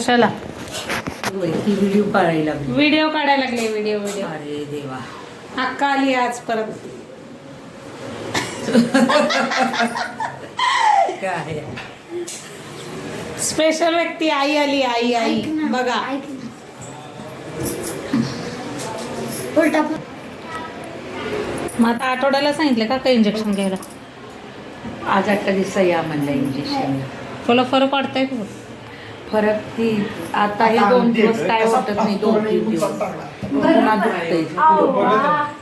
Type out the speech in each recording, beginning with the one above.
कशाला? ती व्हिडिओ काढायला लागली. व्हिडिओ काढायला लागले व्हिडिओ व्हिडिओ. अरे देवा. अक्का आली आज परत. काय? स्पेशल व्यक्ती आई आली आई आई. बघा. उलटा मग आता आठवड्याला सांगितलं का काही इंजेक्शन घ्यायला? आज आठ दिवसा या म्हणलं इंजेक्शन तुला फरक वाटतंय का? फरक ती आता हे दोन दिवस काय वाटत नाही दोन तीन दिवस. पुन्हा दुखतंय.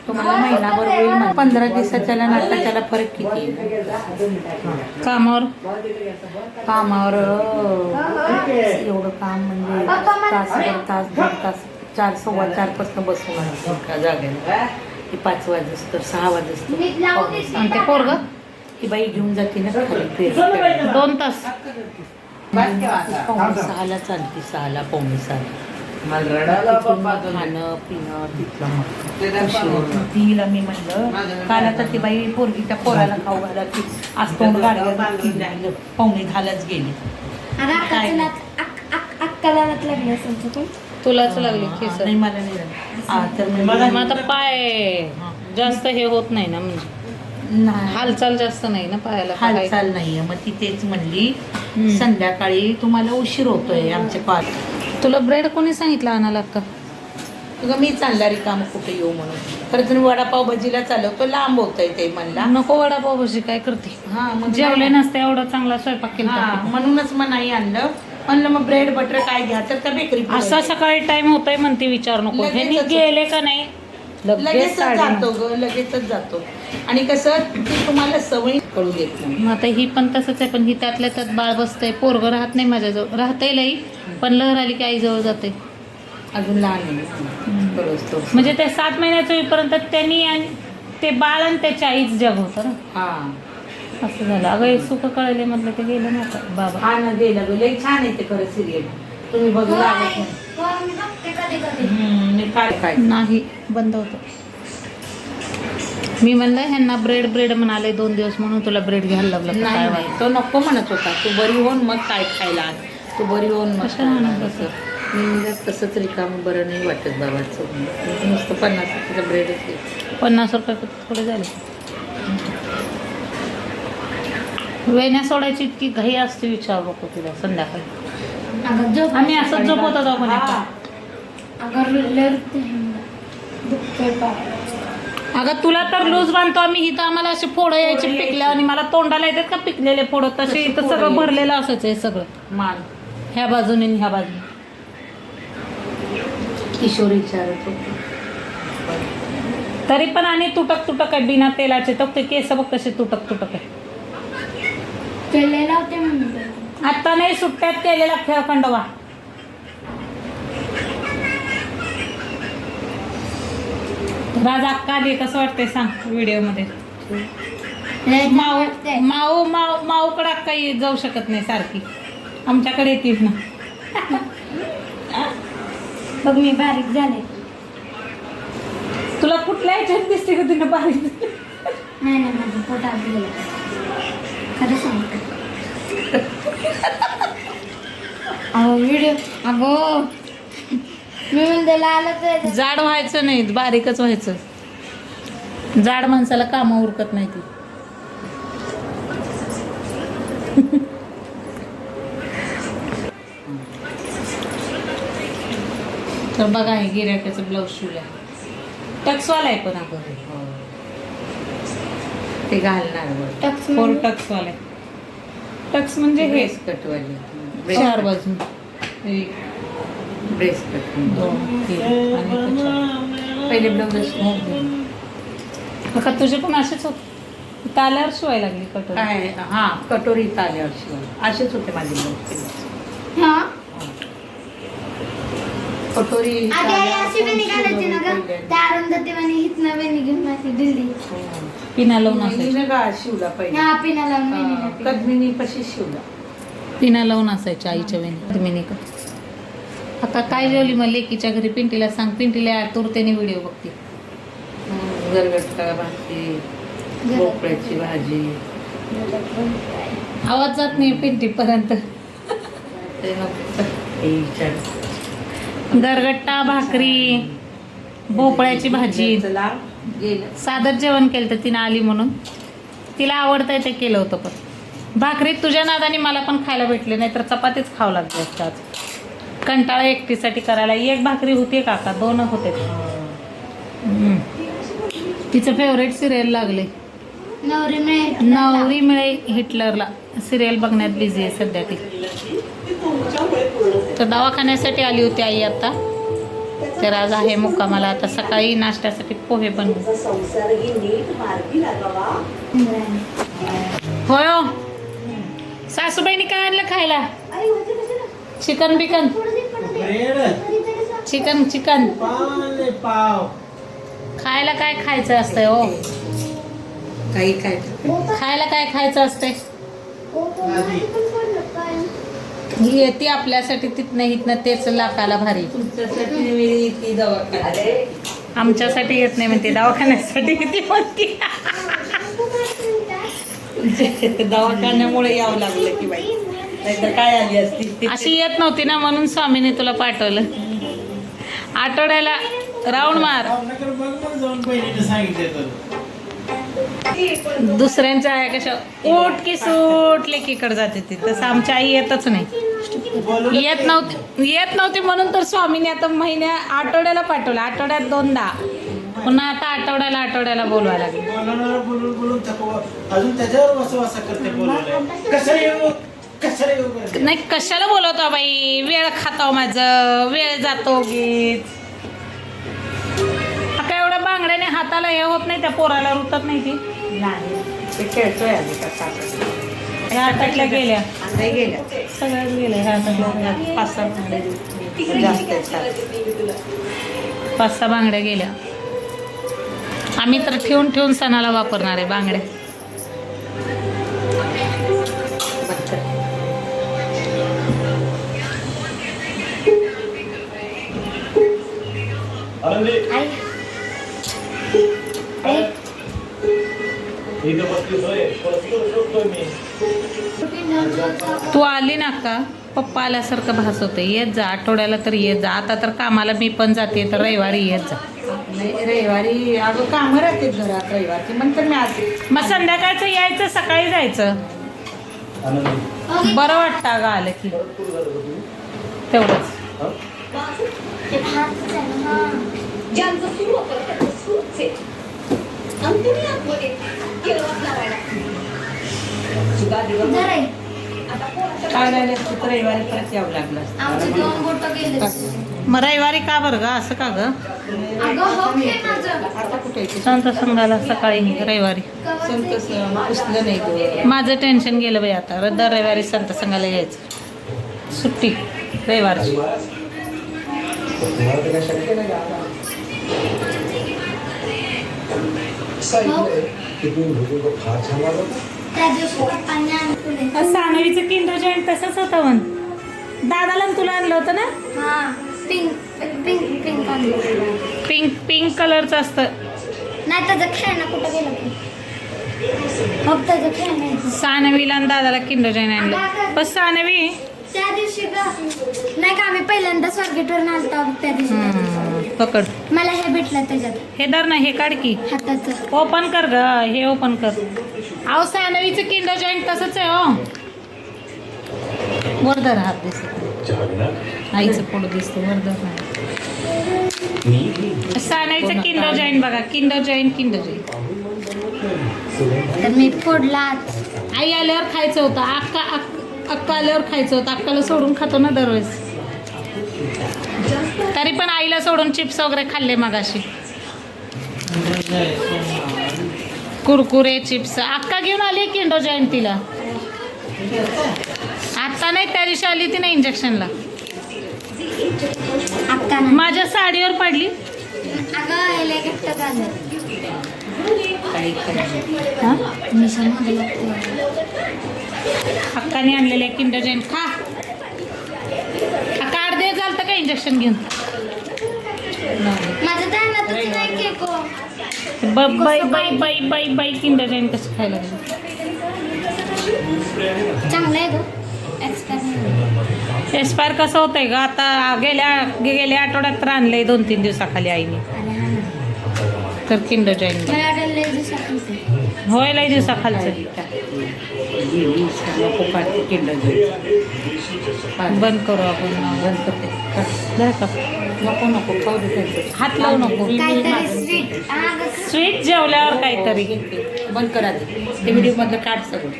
तुम्हाला महिनाभर होईल. पंधरा दिवसाच्याला आताच्याला फरक किती? कामावर? कामावर एवढं काम म्हणजे तासभर तास दीड तास चार सव्वा चारपासून बसून आहे एका जागेला ती पाच वाजता सहा वाजता नीट लावून दे. आणि ते पोरग? ती बाई घेऊन जाते ना खाली. दोन तास. पावणे सहाला चालते सहाला पावणे सहाला. खाणं पिणं तिथलं. तिला मी म्हणलं काल आता ती बाई पोरगी त्या पोराला खाऊ घाला की आज तोंड गाडीवर पावणे दहालाच गेली. तुलाच लागली केस. नाही मला नाही तर मग आता पाय जास्त हे होत नाही ना म्हणजे. हालचाल जास्त नाही ना पायाला काय? हालचाल नाहीये. मग ती तेच म्हणली. संध्याकाळी तुम्हाला उशीर होतोय आमच्या कॉल तुला ब्रेड कोणी सांगितलं आणायला का तुझं मी चालला रिकाम कुठे येऊ म्हणून? खरं तुम्ही वडापाव भजीला चालवतो लांब होतंय ते म्हणला. नको वडापाव भजी काय करते? हा मग जेवले नसते एवढा चांगला स्वयंपाक केला हा म्हणूनच मग नाही आणलं. म्हणलं मग ब्रेड बटर काय घ्या? तर त्या बेकरी असा सकाळी टाइम होतोय म्हणते विचार नको. होतं. गेले का नाही? लगेच जातो ग लगेचच जातो. आणि कसं ती तुम्हाला सवय कळू देत नाही. मग आता ही पण तसंच आहे पण ही त्यातल्या त्यात बाळ बसतंय. पोरग राहत नाही माझ्याजवळ. राहतंय लई पण लहर आली की आईजवळ जाते. अजून लहान आहे म्हणजे ते सात महिन्याचं होईपर्यंत त्यांनी आणि ते बाळ आणि त्याच्या आईच जग होतं ना. हा. असं झालं. अगं सुख कळले म्हटलं ते गेलं ना बाबा. हा ना गेलं लई छान आहे ते खरं सिरियल तुम्ही बघू. लागत नाही. नाही बंद होतं. मी म्हणलं ह्यांना ब्रेड ब्रेड म्हणाले दोन दिवस म्हणून तुला ब्रेड घ्यायला लागलं नाही तो नको म्हणत होता. तू बरी होऊन मग काय खायला. तू बरी होऊन मग? मी म्हणलं तसंच रिकाम बरं नाही वाटत बाबाचं. नुसतं पन्नास रुपयाचं ब्रेडच. पन्नास रुपये थोडे झाले. वेण्या सोडायची इतकी घाई असते विचार नको तिला संध्याकाळी. अगं झोप. आम्ही असंच झोपत होतो आपण. एकटा. अगं. दुखतंय पाय. तुला तर लूज बांधतो आम्ही इथं आम्हाला असे फोडं यायचे फोडं पिकल्या यायचे. आणि मला तोंडाला येतात का पिकलेले फोडं तसे इथं फोडं सगळं यायची. भरलेलं असायचं हे सगळं मान ह्या बाजूने आणि ह्या बाजूने किशोर विचारत होते तरी पण आणि तुटक तुटक आहे बिना तेलाचे तर ते केस बघ कसे तुटक तुटक आहे म्हणून आता नाही सुट्ट्यात केलेला खेळ खंडोबा. राज अक्का आली कसं वाटतंय सांग व्हिडिओमध्ये लय माऊ. माऊ माऊ माऊकडे अक्का येत जाऊ शकत नाही सारखी. आमच्याकडे येतील ना. बघ मी बारीक झाले. तुला कुठल्या ह्याच्यात दिसते का तुला बारीक? नाही नाही माझं पोट खरं सांगते. अहो व्हिडिओ अगो. मी म्हणते जाड व्हायचं नाही बारीकच व्हायचं. जाड माणसाला कामं उरकत नाही ती. तर बघा हे गिऱ्हाईकाचं ब्लाऊज शिवलं टक्सवाला आहे पण अगं. ते घालणार टक्स फोर टक्सवाला आहे. टक्स म्हणजे हे. ब्रेस कटवाले चार बाजू. Brace cut. पहिले ब्लाऊज काका तुझे पण असेच होते? ताल्यावर शिवायला लागली कटोरी. काय? हा कटोरी आल्यावर शिवाय. असेच होते माझे ब्लाऊज. हा कटोरी आधी आई अशी वेणी घालायची ना ग त्या अरुंधती वेणी हितनं वेणी घेऊन अशी दिली पिना लावून असायची. का शिवला घातली. कदमीनी कशी शिवला. पिना लावून असायच्या आईच्या वेणी मिनी का आता काय जेवली मग लेकीच्या घरी? पिंटीला सांग पिंटीला तुरतेने व्हिडिओ बघते. भाजी भोपळ्याची भाजी. आवाज जात नाही पिंटी पर्यंत. ते नको. गरगट्टा भाकरी भोपळ्याची भाजी. साधं जेवण केलं तर तिनं आली म्हणून. तिला आवडतंय ते केलं होतं पण. भाकरी तुझ्या नादाने मला पण खायला भेटले नाही तर चपातीच खावं लागली असतं आज. कंटाळा एकटीसाठी करायला. एक भाकरी होती काका दोन होते. तिचं फेवरेट सिरियल लागले नवरी मिळेल नवरी मिळे हिटलरला. सिरियल बघण्यात बिझी आहे सध्या ती. तर दवाखान्यासाठी आली होती आई आता. तर आज आहे मुक्कामाला. आता सकाळी नाश्त्यासाठी पोहे बनवले होय हो. सासूबाईनी काय आणलं खायला? चिकन बिकन. Chicken chicken. पाव खायला काय खायचं असतंय हो? काही काय खायला काय खायचं असतंय? येते आपल्यासाठी तिथनं हिथनं तेच लाकाला भारी तुमच्यासाठी मी ती दवाखान्यात आमच्यासाठी येत नाही म्हणते दवाखान्यासाठी किती म्हणते दवाखान्यामुळे यावं लागलं की बाई नाहीतर काय आली असती अशी येत नव्हती ना म्हणून स्वामीने तुला पाठवलं आठवड्याला राऊंड मार दुसऱ्यांच्या आहे कशा ओट की सूट लेकीकडे जाते ती. तसं आमच्या आई येतच नाही. येत नव्हती येत नव्हती म्हणून तर स्वामीने आता महिन्या आठवड्याला पाठवलं. आठवड्यात दोनदा. पुन्हा आता आठवड्याला आठवड्याला बोलवायला लागले. नाही कशाला बोलवतो बाई? वेळ खातो माझं. वेळ जातो गीत बांगड्याने हाताला हे होत नाही त्या पोराला रुतत नाही ती. नाही ते खेळतोय आम्ही ह्या हातातल्या गेल्या. नाही गेल्या. सगळ्या गेल्या ह्या हातातल्या पाच सहा बांगड्या जास्त आहेत. पाच सहा बांगड्या गेल्या. आम्ही तर ठेवून ठेवून सणाला वापरणार आहे बांगड्या. आई आई. तू आली ना का? पप्पा आल्यासारखं भास होते येत जा आठवड्याला तर येत जा. आता तर कामाला मी पण जाते तर रविवारी येत जा. रविवारी अगं कामं राहते घरात रविवारची म्हणतात मी आज मग संध्याकाळचं यायचं सकाळी जायचं? बरं वाटतं अगं आलं की. तेवढंच. जरा आई. काय राहिलं असतं तर रविवारी परत यावं लागलं. असतं. आमचे दोन बोट गेले मग रविवारी का बरं ग? असं का ग? अगं हो घे माझं. आता कुठे येते? संत संघाला सकाळी रविवारी. संत स- पुसलं नाही गं. माझं टेन्शन गेलं बाई आता. दर रविवारी संत संघाला यायचं. सुट्टी रविवारची. सानवीचं किंडर जॉईंट तसंच होतं म्हण. दादाला आणि तुला आणलं होतं ना? हा पिंक पिंक पिंक आणलं पिंक पिंक कलरचं असतं. नाही त्याचं खेळणं कुठं गेलं खेळणं. सानवीला आणि दादाला किंडर जॉईंट आणलं. पण सानवी. त्या दिवशी नाही का आम्ही पहिल्यांदा स्वारगेटवर आलतो त्या दिवशी. पकड. मला हे भेटलं त्याच्यात. हे धर ना हे काढ की. हाताचं. ओपन कर ग हे ओपन कर. अहो सानवीचं किंडर जॉईंट तसंच आहे हो. वरधर हात दिसत आईचं पोट दिसतं वरधर नाही सानवीचं किंडर जॉईंट बघा किंडर जॉईंट किंडर जॉईंट तर मी फोडला आई आल्यावर खायचं होतं अक्का अक्का अक्का आल्यावर खायचं होतं अक्काला सोडून खातो ना दरवेळेस. तरी पण आईला सोडून चिप्स वगैरे खाल्ले मगाशी. कुरकुरे चिप्स. अक्का घेऊन आली किंडो जयंतीला. आत्ता नाही त्या दिवशी आली ती ना इंजेक्शनला माझ्या साडीवर पडली. अक्काने आणलेले किंडर जैन खा. अक्का दिवस झालं का इंजेक्शन घेऊन? माझं ध्यानातच नाही केक हो. ब- बाई बाई बाई बाई बाई किंडर जैन कसं खायला लागलं? चांगलं आहे एक्सपायर कसं होतंय ग? आता गेल्या गेल्या आठवड्यात तर आणलंय दोन तीन दिवसाखाली आईने. अरे हा ना. तर किंड जॉईन मला वाटलं लय दिवसाखालचं. होय लय दिवसाखालचं बंद करू आपण बंद करते. बरं का? नको नको खाऊ दे त्यांचं. हात लावू नको. काहीतरी स्वीट हा ग खा. स्वीट जेवल्यावर काहीतरी. बंद करा ते. ते व्हिडिओ मधलं काढ सगळं.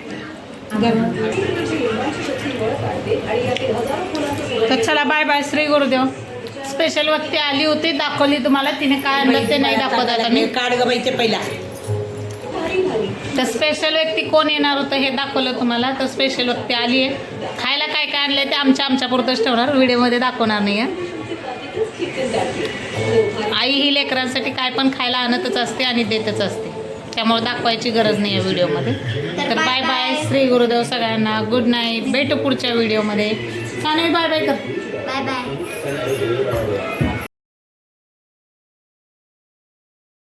तर चला bye bye Shri Gurudev. Special व्यक्ती आली होती दाखवली तुम्हाला. तिने काय आणलं ते नाही दाखवत आता. मी काढ ग बाई ते पहिला. तर स्पेशल व्यक्ती कोण येणार होतं हे दाखवलं तुम्हाला. तर स्पेशल व्यक्ती आली आहे. खायला काय काय आणलं ते आमच्या आमच्या पुरतंच ठेवणार. व्हिडिओमध्ये दाखवणार नाही आहे आई ही लेकरांसाठी काय पण खायला आणतच असते आणि देतच असते. त्यामुळे दाखवायची गरज नाही आहे व्हिडिओमध्ये. तर बाय बाय श्री गुरुदेव सगळ्यांना. गुड नाईट भेटू पुढच्या व्हिडिओमध्ये. चालेल बाय बाय कर. Bye bye